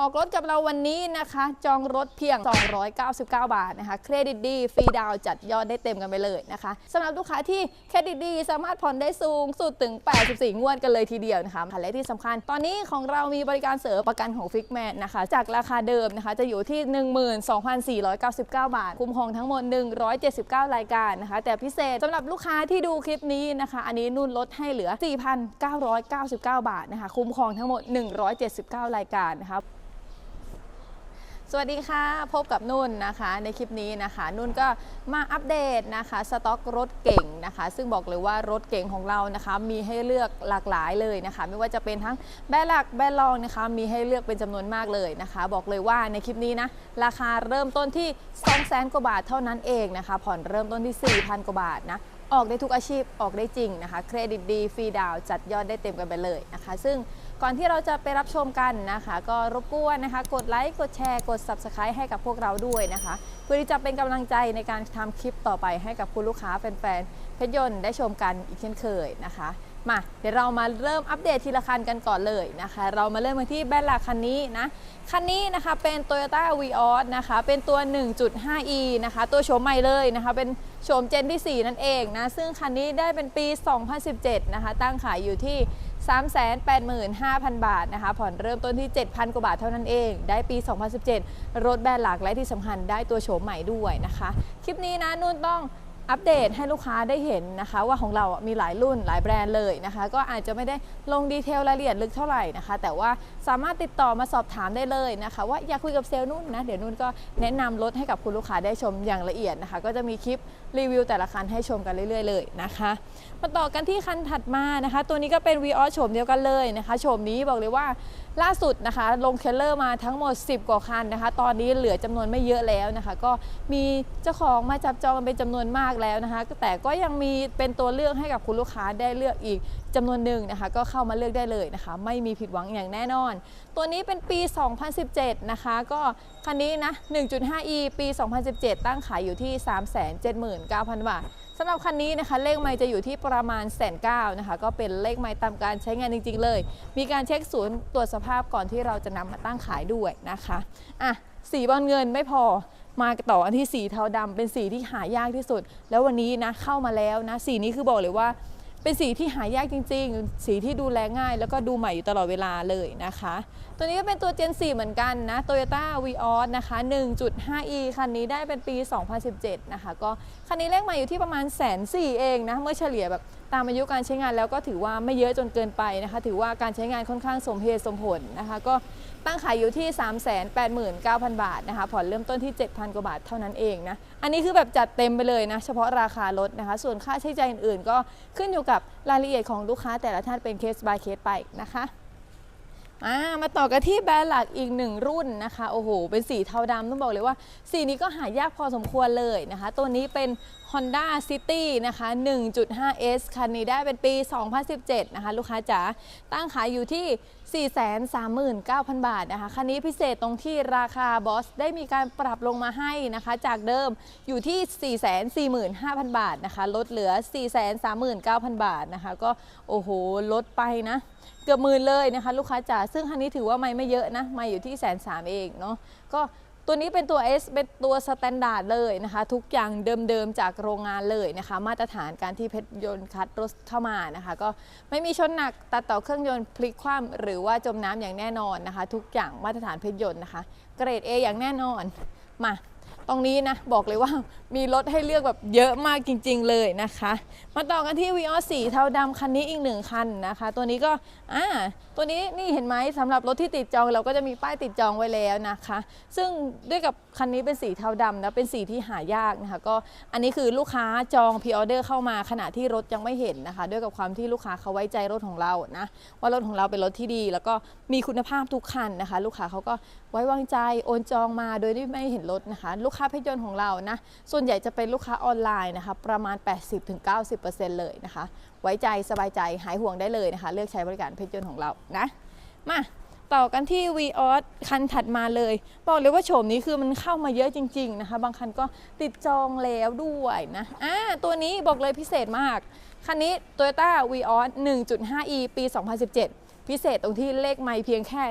ออกรถกับเราวันนี้นะคะ จองรถเพียง 299 บาทนะคะ เครดิตดี ฟรีดาวจัดยอดได้เต็มกันไปเลยนะคะสำหรับลูกค้าที่เครดิตดี สามารถผ่อนได้สูงสุดถึง 84 งวดกันเลยทีเดียวนะคะและที่สำคัญ ตอนนี้ของเรามีบริการเสริมประกันของฟิกแมนนะคะ จากราคาเดิมนะคะจะอยู่ที่ 12,499 บาท คุ้มครองทั้งหมด 179 รายการนะคะ แต่พิเศษสำหรับลูกค้าที่ดูคลิปนี้นะคะ อันนี้นุ่นลดให้เหลือ 4,999 บาทนะคะ คุ้มครองทั้งหมด 179 รายการนะคะ สวัสดีค่ะ พบกับนุ่นนะคะ ในคลิปนี้นะคะ นุ่นก็มาอัปเดตนะคะสต็อกรถเก่งนะคะ ซึ่งบอกเลยว่ารถเก่งของเรานะคะ มีให้เลือกหลากหลายเลยนะคะ ไม่ว่าจะเป็นทั้งแบรนด์หลักแบรนด์รองนะคะ มีให้เลือกเป็นจำนวนมากเลยนะคะ บอกเลยว่าในคลิปนี้นะราคาเริ่มต้นที่2 0 0 0 0 0กว่าบาทเท่านั้นเองนะคะ ผ่อนเริ่มต้นที่ 4,000 กว่าบาทนะออกได้ทุกอาชีพออกได้จริงนะคะ เครดิตดีฟรีดาวน์จัดยอดได้เต็มกันไปเลยนะคะ ซึ่ง ก่อนที่เราจะไปรับชมกันนะคะ ก็รบกวนนะคะ กดไลค์กดแชร์กด Subscribe ให้กับพวกเราด้วยนะคะ เพื่อที่จะเป็นกำลังใจในการทำคลิปต่อไปให้กับคุณลูกค้าแฟนๆเพชรยนต์ได้ชมกันอีกเช่นเคยนะคะ มาเดี๋ยวเรามาเริ่มอัปเดตทีละคันกันก่อนเลยนะคะ เรามาเริ่มกันที่แบรนด์หลักคันนี้นะ คันนี้นะคะเป็น Toyota v ีออนะคะ เป็นตัว 1.5e นะคะ ตัวโฉมใหม่เลยนะคะ เป็นโฉมเจนที่ 4 นั่นเองนะ ซึ่งคันนี้ได้เป็นปี 2017 นะคะ ตั้งขายอยู่ที่ 385,000 บาทนะคะ ผ่อนเริ่มต้นที่ 7,000 กว่าบาทเท่านั้นเอง ได้ปี 2017 รถแบรนด์หลักและที่สำคัญได้ตัวโฉมใหม่ด้วยนะคะ คลิปนี้นะนุ่นต้อง อัปเดตให้ลูกค้าได้เห็นนะคะ ว่าของเรามีหลายรุ่นหลายแบรนด์เลยนะคะ ก็อาจจะไม่ได้ลงดีเทลรายละเอียดลึกเท่าไหร่นะคะ แต่ว่าสามารถติดต่อมาสอบถามได้เลยนะคะ ว่าอยากคุยกับเซลล์นุ่นนะเดี๋ยวนุ่นก็แนะนำรถให้กับคุณลูกค้าได้ชมอย่างละเอียดนะคะ ก็จะมีคลิปรีวิวแต่ละคันให้ชมกันเรื่อย ๆ เลยนะคะมาต่อกันที่คันถัดมานะคะ ตัวนี้ก็เป็น v ีออโฉมเดียวกันเลยนะคะโฉมนี้บอกเลยว่า ล่าสุดนะคะลงเคลเลอร์มาทั้งหมด 10 กว่าคันนะคะ ตอนนี้เหลือจำนวนไม่เยอะแล้วนะคะ ก็มีเจ้าของมาจับจองกันเป็นจำนวนมากแล้วนะคะ แต่ก็ยังมีเป็นตัวเลือกให้กับคุณลูกค้าได้เลือกอีกจำนวนหนึ่งนะคะ ก็เข้ามาเลือกได้เลยนะคะ ไม่มีผิดหวังอย่างแน่นอน ตัวนี้เป็นปี 2017 นะคะ ก็คันนี้นะ 1.5e ปี 2017 ตั้งขายอยู่ที่ 379,000 บาท สำหรับคันนี้นะคะเลขไม่จะอยู่ที่ประมาณแสนเก้านะคะก็เป็นเลขไม่ตามการใช้งานจริง ๆ เลย มีการเช็คศูนย์ตรวจสภาพก่อนที่เราจะนำมาตั้งขายด้วยนะคะอะสีบอลเงินไม่พอมาต่ออันที่สีเทาดำเป็นสีที่หายากที่สุด แล้ววันนี้นะเข้ามาแล้วนะสีนี้คือบอกเลยว่าเป็นสีที่หายากจริง ๆ สีที่ดูแลง่าย แล้วก็ดูใหม่อยู่ตลอดเวลาเลยนะคะ ตัวนี้ก็เป็นตัว Gen 4 เหมือนกันนะ Toyota v ีออนะคะ 1.5e คันนี้ได้เป็นปี 2017 นะคะ ก็คันนี้เลขใหม่อยู่ที่ประมาณแสนสี่เองนะ เมื่อเฉลี่ยแบบตามอายุการใช้งานแล้วก็ถือว่าไม่เยอะจนเกินไปนะคะ ถือว่าการใช้งานค่อนข้างสมเหตุสมผลนะคะ ก็ตั้งขายอยู่ที่ 389,000 บาทนะคะ ผ่อนเริ่มต้นที่ 7,000 กว่าบาทเท่านั้นเองนะ อันนี้คือแบบจัดเต็มไปเลยนะ เฉพาะราคารถนะคะ ส่วนค่าใช้จ่ายอื่นๆ ก็ขึ้นอยู่กับรายละเอียดของลูกค้าแต่ละท่านเป็นเคส by เคสไปนะคะ อ่ามาต่อกันที่แบรนด์หลักอีกหนึ่งรุ่นนะคะโอ้โหเป็นสีเทาดำต้องบอกเลยว่า สีนี้ก็หายากพอสมควรเลยนะคะ ตัวนี้เป็น Honda City นะคะ 1.5S คันนี้ได้เป็นปี 2017 นะคะ ลูกค้าจ๋า ตั้งขายอยู่ที่ 439,000 บาทนะคะ คันนี้พิเศษตรงที่ราคาบอสได้มีการปรับลงมาให้นะคะ จากเดิมอยู่ที่ 445,000 บาทนะคะ ลดเหลือ 439,000 บาทนะคะ ก็โอ้โห ลดไปนะ เกือบหมื่นเลยนะคะ ลูกค้าจ๋า ซึ่งคันนี้ถือว่าไม่ไม่เยอะนะม่อยู่ที่แสนสามเองเนาะ ก็ ตัวนี้เป็นตัว S เป็นตัวสแตนดาร์ดเลยนะคะ ทุกอย่างเดิมๆจากโรงงานเลยนะคะ มาตรฐานการที่เพชรยนต์คัดรถเข้ามานะคะ ก็ไม่มีชนหนักตัดต่อเครื่องยนต์พลิกคว่ำหรือว่าจมน้ำอย่างแน่นอนนะคะ ทุกอย่างมาตรฐานเพชรยนต์นะคะ เกรด A อย่างแน่นอนมา ตรงนี้นะบอกเลยว่ามีรถให้เลือกแบบเยอะมากจริง ๆ เลยนะคะ มาต่อกันที่วีออสีเทาดำคันนี้อีกหนึ่งคันนะคะ ตัวนี้ก็อ่าตัวนี้นี่เห็นไหมสำหรับรถที่ติดจองเราก็จะมีป้ายติดจองไว้แล้วนะคะ ซึ่งด้วยกับคันนี้เป็นสีเทาดำนะเป็นสีที่หายากนะคะก็อันนี้คือลูกค้าจองพ r ออเดอร์เข้ามาขณะที่รถยังไม่เห็นนะคะ ด้วยกับความที่ลูกค้าเขาไว้ใจรถของเรานะว่ารถของเราเป็นรถที่ดี แล้วก็มีคุณภาพทุกคันนะคะ ลูกค้าเขาก็ไว้วางใจโอนจองมาโดยที่ไม่เห็นรถนะคะลูกค้าเพยนต์ของเรานะ ส่วนใหญ่จะเป็นลูกค้าออนไลน์นะคะ ประมาณ 80-90%เลยนะคะ ไว้ใจสบายใจหายห่วงได้เลยนะคะ เลือกใช้บริการเพยนต์ของเรานะ มาต่อกันที่ v ีออสคันถัดมาเลย บอกเลยว่าโฉมนี้คือมันเข้ามาเยอะจริง ๆ นะคะ บางคันก็ติดจองแล้วด้วยนะอ่าตัวนี้บอกเลยพิเศษมาก คันนี้ Toyota v ีออส 1.5e ปี 2017 พิเศษตรงที่เลขไม่เพียงแค่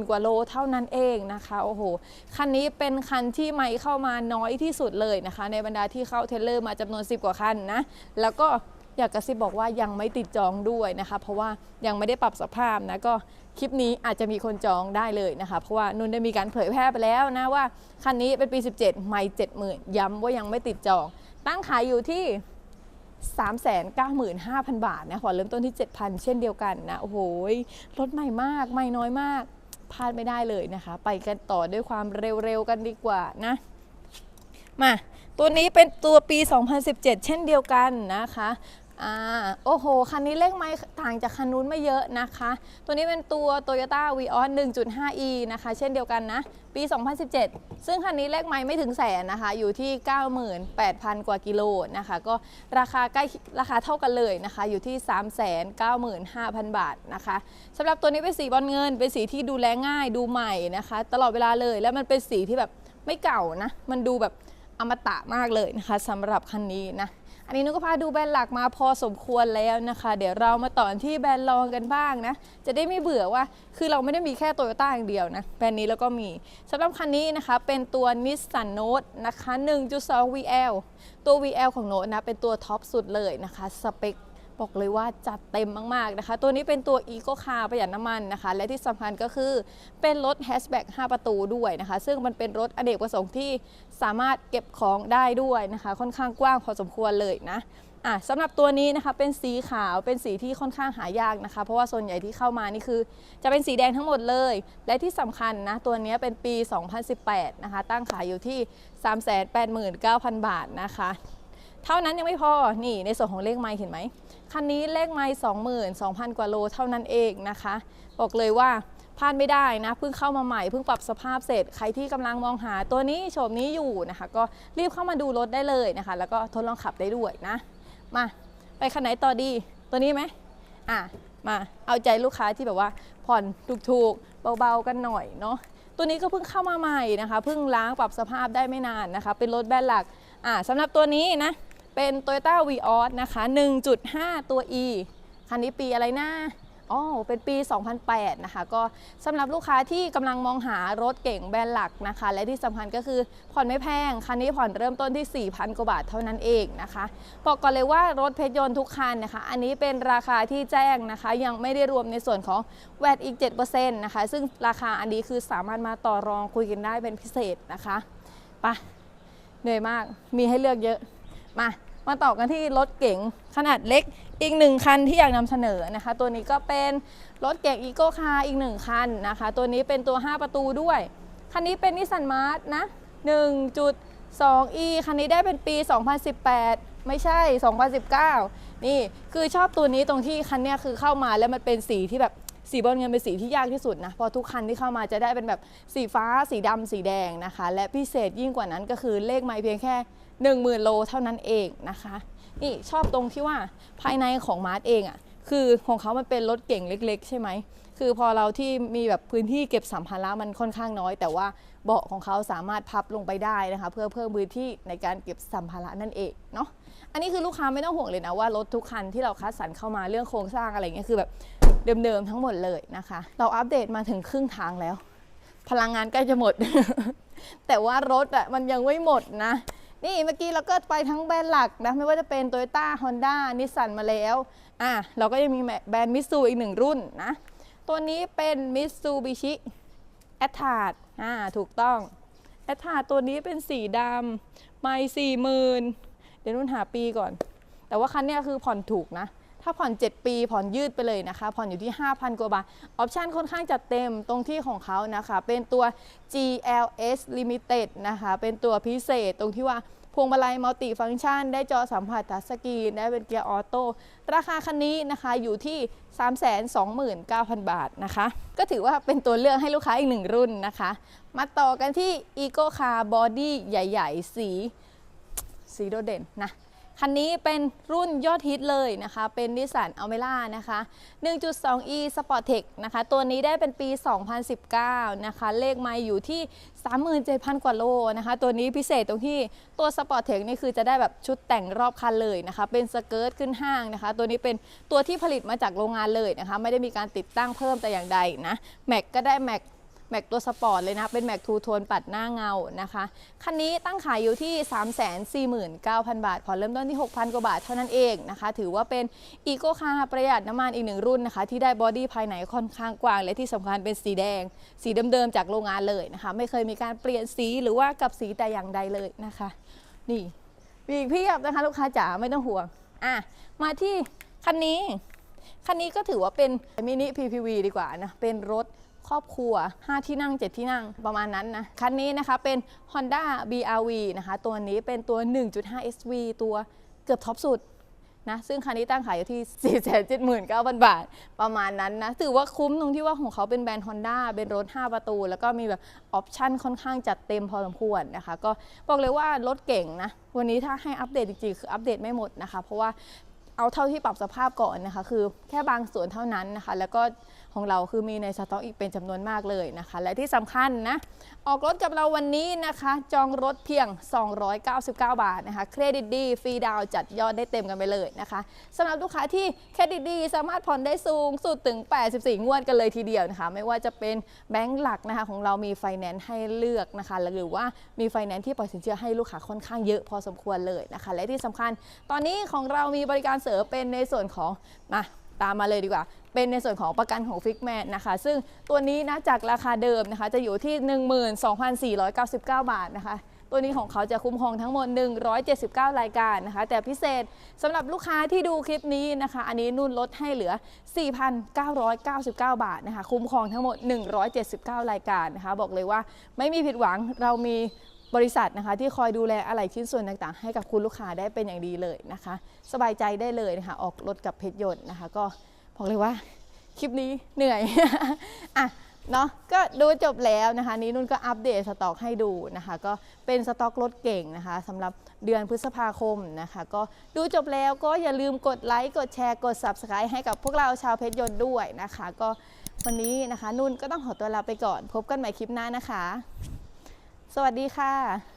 70,000 กว่าโลเท่านั้นเองนะคะโอ้โหคันนี้เป็นคันที่ไม่เข้ามาน้อยที่สุดเลยนะคะ ในบรรดาที่เข้าเทเลอร์มาจำนวน 10 กว่าคันนะแล้วก็อยากกระซิบบอกว่ายังไม่ติดจองด้วยนะคะ เพราะว่ายังไม่ได้ปรับสภาพนะก็คลิปนี้อาจจะมีคนจองได้เลยนะคะ เพราะว่านุ่นได้มีการเผยแพร่ไปแล้วนะว่าคันนี้เป็นปี 17 ไม่ 70,000 ย้ำว่ายังไม่ติดจอง ตั้งขายอยู่ที่ 395,000 บาทนะขอเริ่มต้นที่ 7,000 เช่นเดียวกันนะ โอ้โหรถใหม่มาก ไม่น้อยมากพลาดไม่ได้เลยนะคะ ไปกันต่อด้วยความเร็วๆกันดีกว่านะ มา ตัวนี้เป็นตัวปี 2017 เช่นเดียวกันนะคะ อ่าโอ้โห คันนี้เลขไม่ต่างจากคันนู้นไม่เยอะนะคะ ตัวนี้เป็นตัว Toyota Vios 1.5e นะคะ เช่นเดียวกันนะ ปี 2017 ซึ่งคันนี้เลขไม่ไม่ถึงแสนนะคะ อยู่ที่ 98,000 กว่ากิโลนะคะ ก็ราคาใกล้ราคาเท่ากันเลยนะคะ อยู่ที่ 395,000 บาทนะคะสำหรับตัวนี้เป็นสีบอลเงิน เป็นสีที่ดูแลง่ายดูใหม่นะคะ ตลอดเวลาเลย แล้วมันเป็นสีที่แบบไม่เก่านะ มันดูแบบ อมตะมากเลยนะคะสำหรับคันนี้นะอันนี้นุก็พาดูแบรนด์หลักมาพอสมควรแล้วนะคะ เดี๋ยวเรามาต่อที่แบรนด์รองกันบ้างนะ จะได้ไม่เบื่อว่า คือเราไม่ได้มีแค่โตโยต้าอย่างเดียวนะ แบรนด์นี้แล้วก็มีสำหรับคันนี้นะคะ เป็นตัว Nissan Note นะคะ 1.2 VL ตัว VL ของ Note นะ เป็นตัวท็อปสุดเลยนะคะ สเปค บอกเลยว่าจัดเต็มมากๆนะคะ ตัวนี้เป็นตัว Eco Car ประหยัดน้ำมันนะคะ และที่สำคัญก็คือเป็นรถแฮชแบ็ก5 ประตูด้วยนะคะ ซึ่งมันเป็นรถอเนกประสงค์ที่สามารถเก็บของได้ด้วยนะคะ ค่อนข้างกว้างพอสมควรเลยนะอะสำหรับตัวนี้นะคะเป็นสีขาวเป็นสีที่ค่อนข้างหายากนะคะ เพราะว่าส่วนใหญ่ที่เข้ามานี่คือ จะเป็นสีแดงทั้งหมดเลย และที่สำคัญนะตัวนี้เป็นปี 2018 นะคะ ตั้งขายอยู่ที่ 389,000 บาทนะคะ เท่านั้นยังไม่พอ นี่ในส่วนของเลขไมล์เห็นไหม คันนี้เลขไมล์22,000 กว่าโลเท่านั้นเองนะคะ บอกเลยว่าพลาดไม่ได้นะ เพิ่งเข้ามาใหม่ เพิ่งปรับสภาพเสร็จ ใครที่กำลังมองหาตัวนี้โฉมนี้อยู่นะคะ ก็รีบเข้ามาดูรถได้เลยนะคะ แล้วก็ทดลองขับได้ด้วยนะ มา ไปคันไหนต่อดี ตัวนี้ไหมอะ มาเอาใจลูกค้าที่แบบว่าผ่อนถูกๆ เบาๆกันหน่อยเนาะ ตัวนี้ก็เพิ่งเข้ามาใหม่นะคะ เพิ่งล้างปรับสภาพได้ไม่นานนะคะ เป็นรถแบรนด์หลัก อ่าสำหรับตัวนี้นะ เป็น Toyota Vios นะคะ 1.5 ตัว E คันนี้ปีอะไรนะอ๋อ เป็นปี 2008 นะคะ ก็สำหรับลูกค้าที่กำลังมองหารถเก่งแบรนด์หลักนะคะ และที่สำคัญก็คือผ่อนไม่แพง คันนี้ผ่อนเริ่มต้นที่ 4,000 กว่าบาทเท่านั้นเองนะคะ บอกก่อนเลยว่ารถเพชรยนต์ทุกคันนะคะ อันนี้เป็นราคาที่แจ้งนะคะ ยังไม่ได้รวมในส่วนของแวดอีก 7%นะคะ ซึ่งราคาอันนี้คือสามารถมาต่อรองคุยกันได้เป็นพิเศษนะคะ ไป เหนื่อยมาก มีให้เลือกเยอะ มา มาต่อกันที่รถเก๋งขนาดเล็กอีกหนึ่งคันที่อยากนำเสนอนะคะ ตัวนี้ก็เป็นรถเก๋งอีโก้คาร์อีกหนึ่งคันนะคะ ตัวนี้เป็นตัว 5 ประตูด้วย คันนี้เป็นนิสสันมาร์ทนะ 1.2e คันนี้ได้เป็นปี 2018 ไม่ใช่ 2019 นี่คือชอบตัวนี้ตรงที่คันเนี้ยคือเข้ามาแล้วมันเป็นสีที่แบบสีบอลเงินเป็นสีที่ยากที่สุดนะพราะทุกคันที่เข้ามาจะได้เป็นแบบสีฟ้า สีดำสีแดงนะคะ และพิเศษยิ่งกว่านั้นก็คือเลขไม้เพียงแค่ 10,000 โลเท่านั้นเองนะคะ นี่ชอบตรงที่ว่าภายในของมาร์ทเองอะ่ะคือของเขามันเป็นรถเก่งเล็ก ๆ ใช่ไหม คือพอเราที่มีแบบพื้นที่เก็บสัมภาระมันค่อนข้างน้อย แต่ว่าเบาะของเขาสามารถพับลงไปได้นะคะ เพื่อเพิ่มพื้นที่ในการเก็บสัมภาระนั่นเองเนาะ อันนี้คือลูกค้าไม่ต้องห่วงเลยนะว่ารถทุกคันที่เราคัดสรรเข้ามาเรื่องโครงสร้างอะไรเงี้ยคือแบบเดิมๆทั้งหมดเลยนะคะ เราอัปเดตมาถึงครึ่งทางแล้ว พลังงานใกล้จะหมด แต่ว่ารถอะมันยังไม่หมดนะ นี่เมื่อกี้เราก็ไปทั้งแบรนด์หลักนะไม่ว่าจะเป็น Toyota Honda Nissan มาแล้วอะเราก็ยังมีแบรนด์มิ t ซูอีกหนึ่งรุ่นนะตัวนี้เป็น Mitsubishi a t t a r อ่าถูกต้อง a t t a r ตัวนี้เป็นสีดำไม่สี่หมื่นเดี๋ยวนุ่นหาปีก่อน แต่ว่าคันนี้คือผ่อนถูกนะ ถ้าผ่อน 7 ปีผ่อนยืดไปเลยนะคะ ผ่อนอยู่ที่ 5,000 กว่าบาท ออปชันค่อนข้างจัดเต็มตรงที่ของเขานะคะ เป็นตัว GLS Limited นะคะ เป็นตัวพิเศษตรงที่ว่าพวงมาลัยมัลติฟังก์ชัน ได้จอสัมผัสทัชสกรีน ได้เป็นเกียร์ออโต้ ราคาคันนี้นะคะอยู่ที่ 329,000 บาทนะคะ ก็ถือว่าเป็นตัวเลือกให้ลูกค้าอีกหนึ่งรุ่นนะคะ มาต่อกันที่ Eco Car Body ใหญ่ ๆ สี สีโดดเด่นนะ คันนี้เป็นรุ่นยอดฮิตเลยนะคะ เป็นนิสสันอัลเมล่านะคะ 1.2e Sportec นะคะ ตัวนี้ได้เป็นปี 2019 นะคะ เลขไมาอยู่ที่ 37,000 กว่าโลนะคะ ตัวนี้พิเศษตรงที่ตัว Sportec นี่คือจะได้แบบชุดแต่งรอบคันเลยนะคะ เป็นสเกิร์ตขึ้นห้างนะคะ ตัวนี้เป็นตัวที่ผลิตมาจากโรงงานเลยนะคะ ไม่ได้มีการติดตั้งเพิ่มแต่อย่างใดนะ แม็กก็ได้แม็ก แม็กตัวสปอร์ตเลยนะ เป็นแม็กทูโทนปัดหน้าเงานะคะ คันนี้ตั้งขายอยู่ที่ 349,000 บาท ผ่อนเริ่มต้นที่ 6,000 กว่าบาทเท่านั้นเองนะคะ ถือว่าเป็นอีโ c คาร์ประหยัดน้ำมันอีกหนึ่งรุ่นนะคะ ที่ได้บอดี้ภายในค่อนข้างกว้าง และที่สำคัญเป็นสีแดง สีเดิมๆจากโรงงานเลยนะคะ ไม่เคยมีการเปลี่ยนสีหรือว่ากับสีแต่อย่างใดเลยนะคะ นี่มีอีกเพียบนะคะ ลูกค้าจ๋าไม่ต้องห่วงอะมาที่คันนี้คันนี้ก็ถือว่าเป็นมินิ PPV ดีกว่านะ เป็นรถ ครอบครัว 5 ที่นั่ง 7 ที่นั่งประมาณนั้นนะ คันนี้นะคะเป็น Honda BRV นะคะ ตัวนี้เป็นตัว 1.5 SV ตัวเกือบท็อปสุดนะซึ่งคันนี้ตั้งขายอยู่ที่ 479,000 บาท ประมาณนั้นนะ ถือว่าคุ้มตรงที่ว่าของเขาเป็นแบรนด์ Honda เป็นรถ 5 ประตู แล้วก็มีแบบออปชั่นค่อนข้างจัดเต็มพอสมควรนะคะ ก็บอกเลยว่ารถเก่งนะ วันนี้ถ้าให้อัปเดตจริงๆ คืออัปเดตไม่หมดนะคะ เพราะว่าเอาเท่าที่ปรับสภาพก่อนนะคะ คือแค่บางส่วนเท่านั้นนะคะ แล้วก็ ของเราคือมีในสต็อกอีกเป็นจำนวนมากเลยนะคะ และที่สำคัญนะออกรถกับเราวันนี้นะคะ จองรถเพียง 299 บาทนะคะ เครดิตดีฟรีดาวจัดยอดได้เต็มกันไปเลยนะคะสำหรับลูกค้าที่เครดิตดีสามารถผ่อนได้สูงสุดถึง 84 งวดกันเลยทีเดียวนะคะ ไม่ว่าจะเป็นแบงก์หลักนะคะของเรามีไฟแนนซ์ให้เลือกนะคะหรือว่ามีไฟแนนซ์ที่ปล่อยสินเชื่อให้ลูกค้าค่อนข้างเยอะพอสมควรเลยนะคะ และที่สำคัญตอนนี้ของเรามีบริการเสริมเป็นในส่วนของมาตามมาเลยดีกว่า เป็นในส่วนของประกันของฟิกแมนนะคะ ซึ่งตัวนี้นะจากราคาเดิมนะคะจะอยู่ที่ 12,499 บาทนะคะตัวนี้ของเขาจะคุ้มครองทั้งหมด 179 รายการนะคะ แต่พิเศษสำหรับลูกค้าที่ดูคลิปนี้นะคะ อันนี้นุ่นลดให้เหลือ 4,999 บาทนะคะ คุ้มครองทั้งหมด 179 รายการนะคะ บอกเลยว่าไม่มีผิดหวังเรามีบริษัทนะคะ ที่คอยดูแลอะไหล่ชิ้นส่วนต่างๆ ให้กับคุณลูกค้าได้เป็นอย่างดีเลยนะคะ สบายใจได้เลยนะคะ ออกรถกับเพชรยนต์นะคะก็ บอกเลยว่า คลิปนี้เหนื่อย อะเนาะก็ดูจบแล้วนะคะ นี้นุ่นก็อัปเดตสต็อกให้ดูนะคะ ก็เป็นสต็อกรถเก่งนะคะสำหรับเดือนพฤษภาคมนะคะ ก็ดูจบแล้วก็อย่าลืมกดไลค์กดแชร์กด Subscribe ให้กับพวกเราชาวเพชรยนต์ด้วยนะคะ ก็วันนี้นะคะ นุ่นก็ต้องขอตัวลาไปก่อน พบกันใหม่คลิปหน้านะคะ สวัสดีค่ะ